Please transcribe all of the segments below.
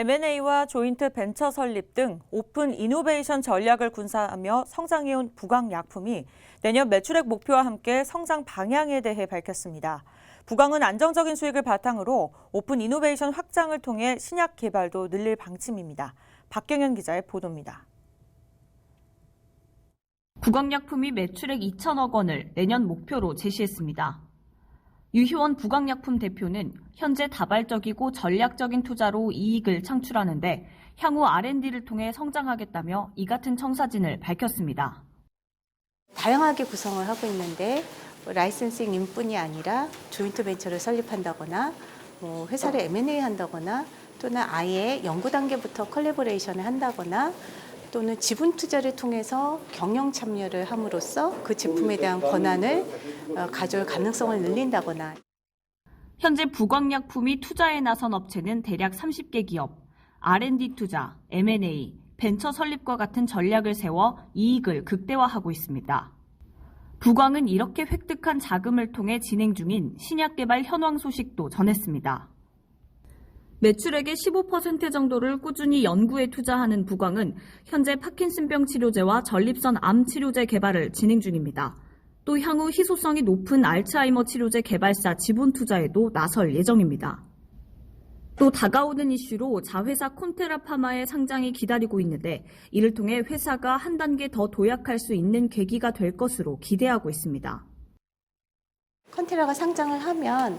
M&A와 조인트 벤처 설립 등 오픈 이노베이션 전략을 군사하며 성장해온 부강약품이 내년 매출액 목표와 함께 성장 방향에 대해 밝혔습니다. 부강은 안정적인 수익을 바탕으로 오픈 이노베이션 확장을 통해 신약 개발도 늘릴 방침입니다. 박경현 기자의 보도입니다. 부강약품이 매출액 2천억 원을 내년 목표로 제시했습니다. 유희원 부강약품 대표는 현재 다발적이고 전략적인 투자로 이익을 창출하는데 향후 R&D를 통해 성장하겠다며 이 같은 청사진을 밝혔습니다. 다양하게 구성을 하고 있는데 뭐 라이센싱인뿐이 아니라 조인트 벤처를 설립한다거나 뭐 회사를 M&A 한다거나 또는 아예 연구 단계부터 컬래버레이션을 한다거나 또는 지분 투자를 통해서 경영 참여를 함으로써 그 제품에 대한 권한을 어, 가져올 가능성을 늘린다거나 현재 부광약품이 투자에 나선 업체는 대략 30개 기업, R&D 투자, M&A, 벤처 설립과 같은 전략을 세워 이익을 극대화하고 있습니다. 부광은 이렇게 획득한 자금을 통해 진행 중인 신약 개발 현황 소식도 전했습니다. 매출액의 15% 정도를 꾸준히 연구에 투자하는 부광은 현재 파킨슨병 치료제와 전립선 암 치료제 개발을 진행 중입니다. 또 향후 희소성이 높은 알츠하이머 치료제 개발사 지분 투자에도 나설 예정입니다. 또 다가오는 이슈로 자회사 콘테라 파마의 상장이 기다리고 있는데 이를 통해 회사가 한 단계 더 도약할 수 있는 계기가 될 것으로 기대하고 있습니다. 컨테라가 상장을 하면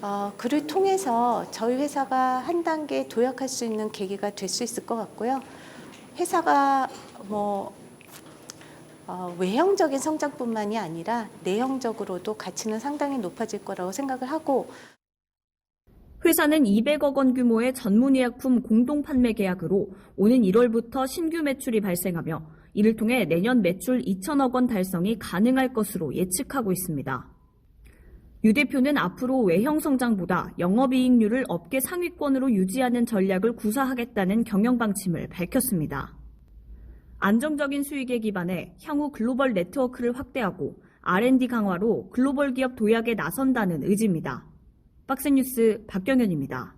어, 그를 통해서 저희 회사가 한 단계 도약할 수 있는 계기가 될 수 있을 것 같고요. 회사가 뭐 어, 외형적인 성장뿐만이 아니라 내형적으로도 가치는 상당히 높아질 거라고 생각을 하고 회사는 200억 원 규모의 전문의약품 공동 판매 계약으로 오는 1월부터 신규 매출이 발생하며 이를 통해 내년 매출 2천억 원 달성이 가능할 것으로 예측하고 있습니다. 유 대표는 앞으로 외형 성장보다 영업이익률을 업계 상위권으로 유지하는 전략을 구사하겠다는 경영 방침을 밝혔습니다. 안정적인 수익에 기반해 향후 글로벌 네트워크를 확대하고 R&D 강화로 글로벌 기업 도약에 나선다는 의지입니다. 박스 뉴스 박경현입니다.